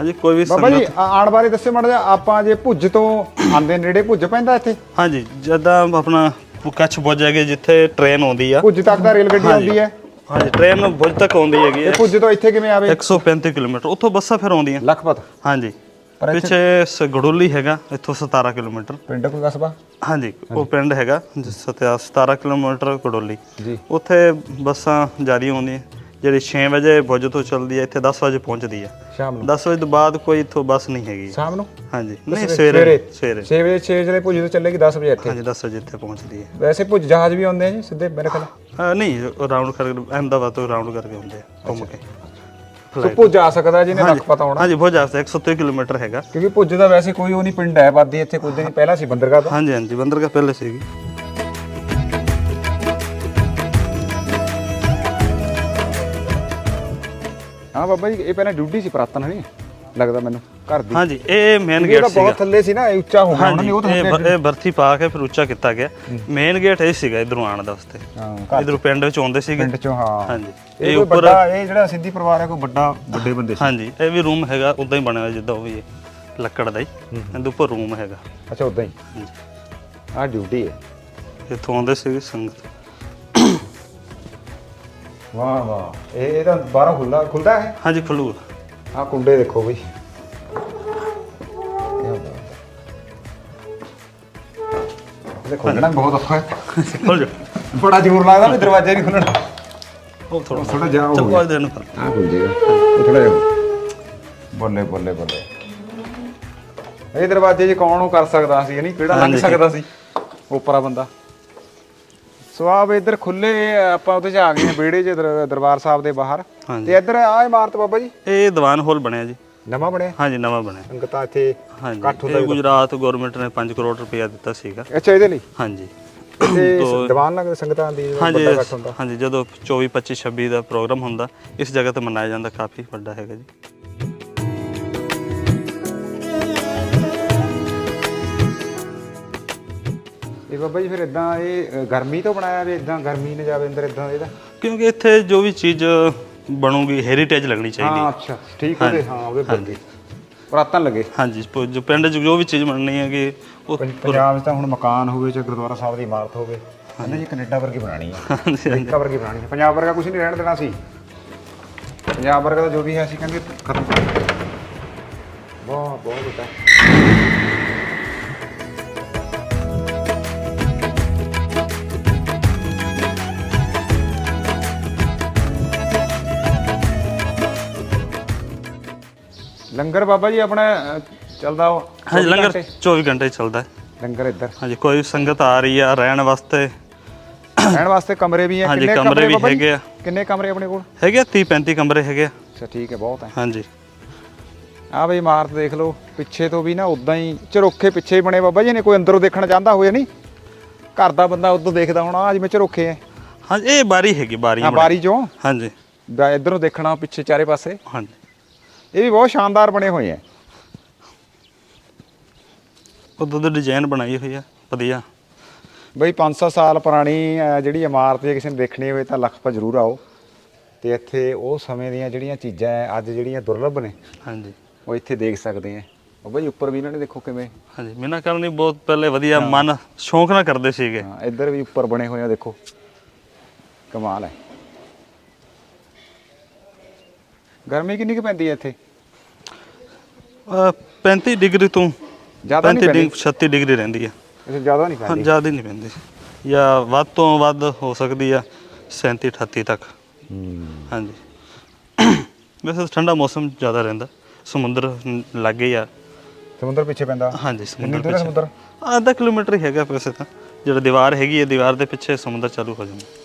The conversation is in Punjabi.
ਹਾਂਜੀ ਕੋਈ ਵੀ ਬਾਬਾ ਜੀ ਸੰਗਤ ਆ- ਆਉਣ ਬਾਰੇ ਦੱਸਿਓ ਮਾੜਾ ਜਿਹਾ ਆਪਾਂ ਜੇ ਭੁੱਜ ਤੋਂ ਆਂਦੇ ਨੇੜੇ ਭੁੱਜ ਪੈਂਦਾ ਇੱਥੇ? ਹਾਂਜੀ ਜਦਾਂ ਆਪਣਾ ਕੱਛ ਪੁੱਜ ਜਾਗੇ ਜਿੱਥੇ ਟ੍ਰੇਨ ਆਉਂਦੀ ਆ। ਭੁੱਜ ਤੱਕ ਦਾ ਰੇਲ ਗੱਡੀ। ਆਉਂਦੀ ਹੈ। ਹਾਂਜੀ ਟ੍ਰੇਨ ਭੁੱਜ ਤੱਕ ਆਉਂਦੀ ਹੈਗੀ ਇਹ ਹੈ। ਭੁੱਜ ਤੋਂ ਇੱਥੇ ਕਿਵੇਂ ਆਵੇ? 135 ਕਿਲੋਮੀਟਰ ਉੱਥੋਂ ਬੱਸਾਂ ਫਿਰ ਆਉਂਦੀਆਂ। ਲਖਪਤ। ਹਾਂਜੀ। ਪਰ ਇੱਥੇ- ਪਿੱਛੇ ਸ- ਗੜੋਲੀ ਹੈਗਾ ਇੱਥੋਂ 17 ਕਿਲੋਮੀਟਰ। ਪਿੰਡ ਕੋਈ ਕਸਬਾ? ਹਾਂਜੀ ਉਹ ਪਿੰਡ ਹੈਗਾ ਜਿਸ ਸਤਿਆ 17 ਕਿਲੋਮੀਟਰ ਗੜੋਲੀ। ਜੀ। ਉੱਥੇ ਬੱਸਾਂ ਜ਼ਿਆਦਾ ਆਉਂਦੀਆਂ ਜਿਹੜੀ 6 ਵਜੇ ਭੁੱਜ ਤੋਂ ਚੱਲਦੀ ਹੈ ਇੱਥੇ 10 ਵਜੇ ਪਹੁੰਚਦੀ ਹੈ। ਸ਼ਾਮ ਨੂੰ? 10 ਵਜੇ ਤੋਂ ਬਾਅਦ ਕੋਈ ਇੱਥੋਂ ਬੱਸ ਨਹੀਂ ਹੈਗੀ। ਸ਼ਾਮ ਨੂੰ? ਹਾਂਜੀ। ਨਹੀਂ ਸਵੇਰੇ ਸਵੇਰੇ। 6 ਵਜੇ 6 ਵਜੇ ਭੁੱਜ ਤੋਂ ਚੱਲੇਗੀ 10 ਵਜੇ ਇੱਥੇ। ਹਾਂਜੀ 10 ਵਜੇ ਇੱਥੇ ਪਹੁੰਚਦੀ ਹੈ। ਵੈਸੇ ਭੁੱਜ ਜਹਾਜ਼ ਵੀ ਆਉਂਦੇ ਆ ਜੀ ਸਿੱਧੇ ਮੇਰੇ ਖਿਆਲ ਨਹੀਂ ਰਾਉਂਡ ਕਰਕੇ ਅਹਿਮਦਾਬਾਦ ਤੋਂ ਰਾਉਂਡ ਕਰਕੇ ਹੁੰਦੇ ਆ ਘੁੰਮ ਕੇ। ਤੋ ਭੁੱਜ ਆ ਸਕਦਾ ਜਿਹਨੇ ਲਖਪਤ ਆਉਣਾ ਹਾਂਜੀ ਬਹੁਤ ਜ਼ਿਆਦਾ 130 ਕਿਲੋਮੀਟਰ ਹੈਗਾ। ਕਿਉਂਕਿ ਭੁੱਜ ਦਾ ਵੈਸੇ ਕੋਈ ਉਹ ਨਹੀਂ ਪਿੰਡ ਹੈ ਬਾਦੀ ਇੱਥੇ ਕੁਝ ਦਿਨ ਪਹਿਲਾਂ ਸੀ ਬੰਦਰਗਾਹ ਦਾ ਹਾਂਜੀ ਹਾਂਜੀ ਬੰਦਰਗਾਹ ਪਹਿਲੇ ਸੀਗੀ। ਹਾਂ ਬਾਬਾ ਜੀ ਇਹ ਪਹਿਲਾਂ ਡਿਊਟੀ ਸੀ ਪ੍ਰਾਤਨ ਨਹੀਂ ਲੱਗਦਾ ਮੈਨੂੰ ਘਰ ਦੀ। ਹਾਂਜੀ ਇਹ ਮੇਨ ਗੇਟ ਸੀਗਾ ਬਹੁਤ ਥੱਲੇ ਸੀ ਨਾ ਇਹ ਉੱਚਾ ਹੋਣਾ ਉਹਨਾਂ ਨੇ ਉਹ ਤਾਂ ਇਹ ਬਰਥੀ ਪਾ ਕੇ ਫਿਰ ਉੱਚਾ ਕੀਤਾ ਗਿਆ। ਮੇਨ ਗੇਟ ਇਹ ਸੀਗਾ ਇਧਰੋਂ ਆਉਣ ਦਾ ਵਾਸਤੇ। ਹਾਂ ਇਧਰੋਂ ਪਿੰਡ ਵਿੱਚ ਆਉਂਦੇ ਸੀਗੇ। ਪਿੰਡ ਚੋਂ ਹਾਂ। ਹਾਂਜੀ ਇਹ ਉੱਪਰ ਇਹ ਜਿਹੜਾ ਸਿੰਧੀ ਪਰਿਵਾਰ ਹੈ ਕੋਈ ਵੱਡਾ ਵੱਡੇ ਬੰਦੇ ਸੀ। ਹਾਂਜੀ ਇਹ ਵੀ ਰੂਮ ਹੈਗਾ ਉਦਾਂ ਹੀ ਬਣਿਆ ਹੋਇਆ ਜਿੱਦਾਂ ਉਹ ਵੀ ਹੈ ਲੱਕੜ ਦਾ ਹੀ। ਇਹਦੇ ਉੱਪਰ ਰੂਮ ਹੈਗਾ। ਅੱਛਾ ਉਦਾਂ ਹੀ। ਆਹ ਡਿਊਟੀ ਹੈ। ਇੱਥੋਂ ਆਉਂਦੇ ਸੀਗੇ ਸੰਗਤ। ਵਾਹ ਵਾਹ। ਇਹ ਇਹ ਤਾਂ ਬਾਹਰੋਂ ਖੁੱਲਦਾ ਖੁੱਲਦਾ ਹੈ ਹਾਂਜੀ ਖੁੱਲੂ ਆਹ ਕੁੰਡੇ ਦੇਖੋ ਬਈ। ਇਹ ਖੋਲਣਾ ਬਹੁਤ ਔਖਾ ਹੈ। ਖੁੱਲ ਜਾ ਬੜਾ ਜ਼ੋਰ ਲੱਗਦਾ ਵੀ ਦਰਵਾਜ਼ਾ ਨਹੀਂ ਖੁੱਲਣਾ। ਉਹ ਥੋੜਾ ਥੋੜਾ ਜਾ ਹੋ ਕੋਈ ਦੇਰ ਨੂੰ ਆ ਖੁੱਲ ਉਹ ਥੋੜਾ ਜਿਹਾ ਬੱਲੇ ਬੱਲੇ ਬੱਲੇ। ਇਹ ਦਰਵਾਜ਼ੇ 'ਚ ਕੌਣ ਉਹ ਕਰ ਸਕਦਾ ਸੀ? ਨਹੀਂ ਕਿਹੜਾ ਲੰਘ। ਸਕਦਾ ਸੀ? ਉਪਰਾ ਬੰਦਾ। ਸੋ ਆਪ ਇੱਧਰ ਖੁੱਲੇ ਆਪਾਂ ਉਹਦੇ 'ਚ ਆ ਗਏ ਹਾਂ ਵਿਹੜੇ 'ਚ ਦਰ- ਦਰਬਾਰ ਸਾਹਿਬ ਦੇ ਬਾਹਰ। ਹਾਂਜੀ। ਤੇ ਇੱਧਰ ਆ ਇਮਾਰਤ ਬਾਬਾ ਜੀ? ਇਹ ਦੀਵਾਨ ਹਾਲ ਬਣਿਆ ਜੀ। ਨਵਾਂ ਬਣਿਆ? ਹਾਂਜੀ ਨਵਾਂ ਬਣਿਆ। ਸੰਗਤਾਂ ਇੱਥੇ ਇਕੱਠ ਹਾਂਜੀ ਹੁੰਦਾ ਇਹ ਗੁਜਰਾਤ ਗਵਰਨਮੈਂਟ ਨੇ 5 ਕਰੋੜ ਰੁਪਇਆ ਦਿੱਤਾ ਸੀਗਾ। ਅੱਛਾ ਇਹਦੇ ਲਈ? ਹਾਂਜੀ। ਤੇ ਦੀਵਾਨ ਲੱਗਦੇ ਸੰਗਤਾਂ ਦੀ ਹਾਂਜੀ ਵੱਡਾ ਇਕੱਠ ਹੁੰਦਾ। ਹਾਂਜੀ ਜਦੋਂ 24 25 26 ਦਾ ਪ੍ਰੋਗਰਾਮ ਹੁੰਦਾ ਇਸ ਜਗ੍ਹਾ ਤੇ ਮਨਾਇਆ ਜਾਂਦਾ ਕਾਫੀ ਵੱਡਾ ਹੈਗਾ ਜੀ। ਬਾਬਾ ਜੀ ਫਿਰ ਇਦਾਂ ਇਹ ਗਰਮੀ ਤੋਂ ਬਣਾਇਆ ਵੀ ਇਦਾਂ ਗਰਮੀ ਨੇ ਜਾਵੇ ਅੰਦਰ ਇਦਾਂ ਇਹਦਾ ਕਿਉਂਕਿ ਇੱਥੇ ਜੋ ਵੀ ਚੀਜ਼ ਬਣੂਗੀ ਹੈਰੀਟੇਜ ਲੱਗਣੀ ਚਾਹੀਦੀ ਹਾਂ। ਅੱਛਾ ਠੀਕ ਉਹਦੇ ਹਾਂ ਉਹਦੇ ਬੰਦੇ ਪ੍ਰਾਤਨ ਲੱਗੇ। ਹਾਂਜੀ ਪ- ਜੋ ਪਿੰਡ 'ਚ ਜੋ ਵੀ ਚੀਜ਼ ਬਣਨੀ ਹੈਗੀ ਉਹ ਪੰਜ- ਪੰਜਾਬ 'ਚ ਤਾਂ ਹੁਣ ਮਕਾਨ ਹੋਵੇ ਚਾਹੇ ਗੁਰਦੁਆਰਾ ਸਾਹਿਬ ਦੀ ਇਮਾਰਤ ਹੋਵੇ ਕਹਿੰਦੇ ਜੀ ਕੈਨੇਡਾ ਵਰਗੀ ਬਣਾਣੀ ਹੈ ਹਾਂਜੀ, ਅਮਰੀਕਾ ਵਰਗੀ ਬਣਾਣੀ ਹੈ ਪੰਜਾਬ ਵਰਗਾ ਕੁਝ ਨਹੀਂ ਰਹਿਣ ਦੇਣਾ ਸੀ। ਪੰਜਾਬ ਵਰਗਾ ਤਾਂ ਜੋ ਵੀ ਹੈ ਸੀ ਕਹਿੰਦੇ ਖਤਮ ਕਰ। ਬਹੁਤ ਬਹੁਤ ਬੇਟਾ ਲੰਗਰ ਬਾਬਾ ਜੀ ਆਪਣਾ ਚੱਲਦਾ ਉਹ ਹਾਂਜੀ 24 ਲੰਗਰ ਘੰਟੇ? 24 ਘੰਟੇ ਚੱਲਦਾ। ਹੈ ਲੰਗਰ ਇੱਧਰ। ਹਾਂਜੀ ਕੋਈ ਸੰਗਤ ਆ ਰਹੀ ਆ ਰਹਿਣ ਵਾਸਤੇ। ਰਹਿਣ ਵਾਸਤੇ ਕਮਰੇ ਵੀ ਹੈ। ਹਾਂਜੀ, ਕਮਰੇ ਵੀ ਬਾਬਾ ਜੀ? ਹੈਗੇ ਆ। ਕਿੰਨੇ ਕਮਰੇ ਆਪਣੇ ਕੋਲ? ਹੈਗੇ 30 35 ਕਮਰੇ ਹੈਗੇ ਆ। ਅੱਛਾ ਠੀਕ ਹੈ ਬਹੁਤ ਹੈ। ਹਾਂਜੀ। ਆ ਬਈ ਇਮਾਰਤ ਦੇਖ ਲਓ ਪਿੱਛੇ ਤੋਂ ਵੀ ਨਾ ਉਦਾਂ ਹੀ ਝਰੋਖੇ ਪਿੱਛੇ ਹੀ ਬਣੇ ਬਾਬਾ ਜੀ ਨੇ ਕੋਈ ਅੰਦਰੋਂ ਦੇਖਣਾ ਚਾਹੁੰਦਾ ਹੋਇਆ ਨਹੀਂ? ਘਰ ਦਾ ਬੰਦਾ ਉਦੋਂ ਦੇਖਦਾ ਹੋਣਾ ਆ ਜਿਵੇਂ ਝਰੋਖੇ ਹੈ। ਹਾਂਜੀ ਇਹ ਬਾਰੀ ਹੈਗੀ ਬਾਰੀ ਆ ਬਾਰੀ ਚੋਂ? ਹਾਂਜੀ। ਬਾ- ਇੱਧਰੋਂ ਦੇਖਣਾ ਪਿੱਛੇ ਚਾਰੇ ਪਾਸੇ। ਹਾਂਜੀ। ਇਹ ਵੀ ਬਹੁਤ ਸ਼ਾਨਦਾਰ ਬਣੇ ਹੋਏ ਹੈ ਉਦੋਂ ਦੀ ਡਿਜ਼ਾਈਨ ਬਣਾਈ ਹੋਈ ਆ ਵਧੀਆ। ਬਈ 500 ਸਾਲ ਪੁਰਾਣੀ ਜਿਹੜੀ ਇਮਾਰਤ ਜੇ ਕਿਸੇ ਨੇ ਦੇਖਣੀ ਹੋਵੇ ਤਾਂ ਲਖਪਤ ਜ਼ਰੂਰ ਆਓ। ਤੇ ਇੱਥੇ ਉਹ ਸਮੇਂ ਦੀਆਂ ਜਿਹੜੀਆਂ ਚੀਜ਼ਾਂ ਅੱਜ ਜਿਹੜੀਆਂ ਦੁਰਲੱਭ ਨੇ ਹਾਂਜੀ। ਉਹ ਇੱਥੇ ਦੇਖ ਸਕਦੇ ਆ ਬਾਬਾ ਜੀ ਉੱਪਰ ਵੀ ਇਹਨਾਂ ਨੇ ਦੇਖੋ ਕਿਵੇਂ। ਹਾਂਜੀ ਮੀਨਾ ਕਰਨੀ ਬਹੁਤ ਪਹਿਲੇ ਵਧੀਆ ਮਨ ਸ਼ੌਂਕ ਨਾਲ ਕਰਦੇ ਸੀਗੇ। ਹਾਂ ਇੱਧਰ ਵੀ ਉੱਪਰ ਬਣੇ ਹੋਏ ਆ ਦੇਖੋ। ਕਮਾਲ ਹੈ ਗਰਮੀ ਕਿੰਨੀ ਕੁ ਪੈਂਦੀ ਹੈ ਇੱਥੇ? ਅਹ 35 ਡਿਗਰੀ ਤੋਂ ਜ਼ਿਆਦਾ ਨਹੀਂ 35 ਪੈਂਦੀ? ਡਿਗਰੀ 36 ਡਿਗਰੀ ਰਹਿੰਦੀ ਆ। ਇੱਥੇ ਜ਼ਿਆਦਾ ਨਹੀਂ ਹਾਂ ਪੈਂਦੀ ਜ਼ਿਆਦਾ ਨਹੀਂ ਪੈਂਦੀ। ਜਾਂ ਵੱਧ ਤੋਂ ਵੱਧ ਹੋ ਸਕਦੀ ਆ 37 38 ਤੱਕ। ਹੂੰ। ਹਾਂਜੀ। ਵੈਸੇ ਠੰਡਾ ਮੌਸਮ ਜ਼ਿਆਦਾ ਰਹਿੰਦਾ। ਸਮੁੰਦਰ ਲੱਗੇ ਹੀ ਆ। ਸਮੁੰਦਰ ਪਿੱਛੇ ਪੈਂਦਾ? ਹਾਂਜੀ ਸਮੁੰਦਰ ਦੂਰ ਹੈ ਸਮੁੰਦਰ? ਪਿੱਛੇ ਅੱਧਾ ਕਿਲੋਮੀਟਰ ਹੀ ਹੈਗਾ ਵੈਸੇ ਤਾਂ। ਜਿਹੜਾ ਦੀਵਾਰ ਹੈਗੀ ਹੈ ਦੀਵਾਰ ਦੇ ਪਿੱਛੇ ਸਮੁੰਦਰ ਚਾਲੂ ਹੋ ਜਾਂਦਾ।